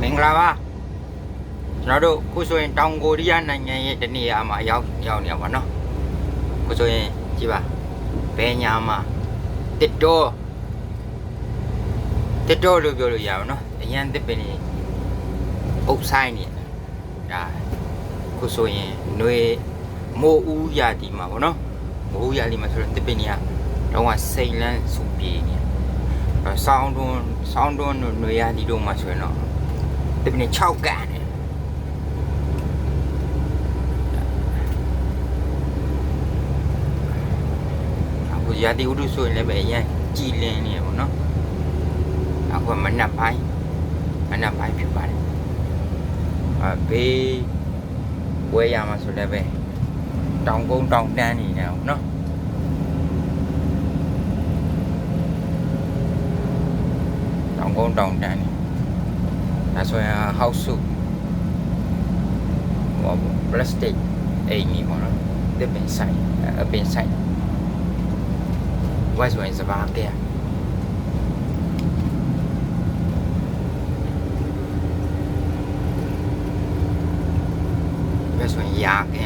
မင်္ဂလာပါကျွန်တော်တို့ခုဆိုရင်တောင်ကိုရီးယားနိုင်ငံရဲ့တနေရာမှာရောက်ရောက်နေရပါတော့ခုဆိုရင်ကြည့်ပါဘယ်ညာမှာတစ်တော်တစ်တော်လို့ပြောလို့ရအောင်နော်အရန်တစ်ပင်နေအုပ်ဆိုင်နေဒါခုဆိုရင်ຫນွေမိုးဦးရာဒီမှာဗောနော်မိုးဦးရာဒီမှာဆိုတော့တစ်ပင်ကြီးကတော့ကစိန်လန်းစုပြေနေအဲဆောင်းတွန်းဆောင်းတွန်းတို့ຫນွေရာဒီတို့မှာဆိုရင်တော့ တစ်ပင်6ကန်နေအခုရာသီဥတုဆိုရင်လည်းပဲအရင်ကြည်လင်းနေရပါတော့အခုကမနက်ပိုင်းမနက်ပိုင်းဖြစ်ပါတယ်အဘေးဝဲရမှာဆိုလည်းပဲတောင်ကုန်းတောင်တန်းနေတယ်ဟုတ်နော်တောင်ကုန်းတောင်တန်းနေ ဒါဆိုရင် house စုဟော plastic အိမ်ကြီးပေါ့နော်တစ်ပင်ဆိုင်အပင်ဆိုင်ဝက်ဆိုရင်စပါးကဲဝက်ဆိုရင်ရာကဲ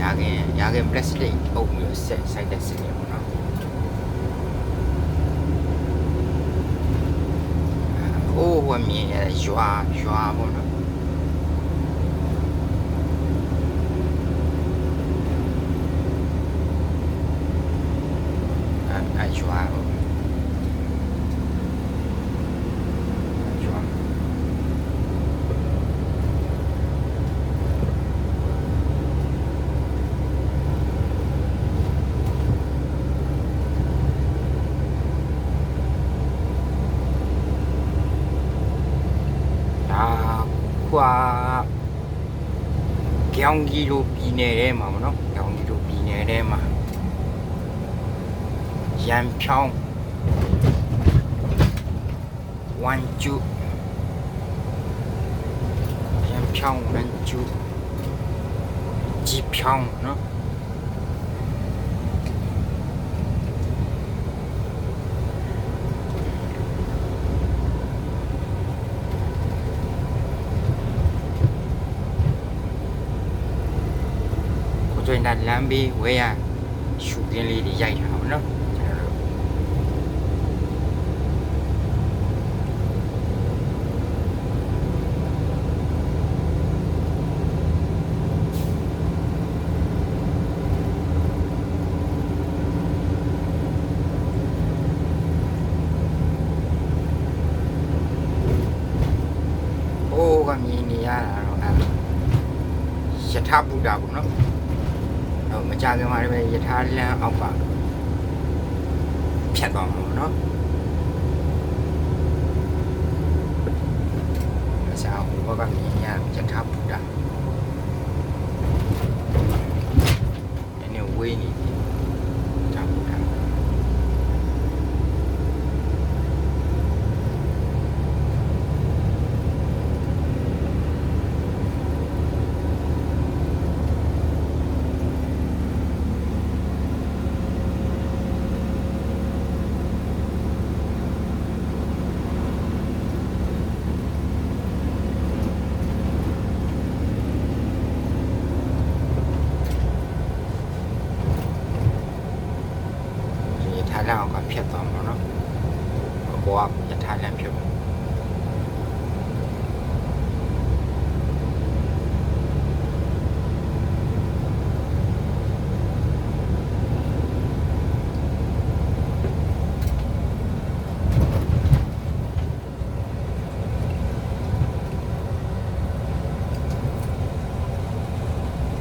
ရာကဲရာကဲ plastic အုပ်ပြီးတော့ဆက် ဆိုင်တဲ့စနေပေါ့နော်အိုးဟိုမြင်ရရွာရွာပေါ့နော် အအရွာပေါ့အရွာ ဒါကွာကြောင်ကြီးလိုပြည်နယ်ထဲမှာပေါ့နော်ကြောင်ကြီးလိုပြည်နယ်ထဲမှာရန်ဖြောင်းဝမ်ကျူရန်ဖြောင်းဝမ်ကျူជីဖြောင်းနော် ကိုကျွင်းတာလမ်းဘေးဝဲရရှူကင်းလေးတွေရိုက်ထားအောင်နော်ကျွန်တော်တို့โอ้ ကမြင်နေရတာတော့အဲ့ဒါယထာဘုဒ္ဓပေါ့နော်ဟိုမကြခင်မှာလည်းပဲယထာလမ်းအောက်ပါဖြတ်သွားမှာပေါ့နော်အစားဘောကမြင်ရယထာဘုဒ္ဓနည်းနည်းဝေးနေပြီယထာဘုဒ္ဓ ဒီထားလမ်းအောင် ကဖြတ်သွားမှာနော်ဘောကယထာလမ်းဖြစ်ပါ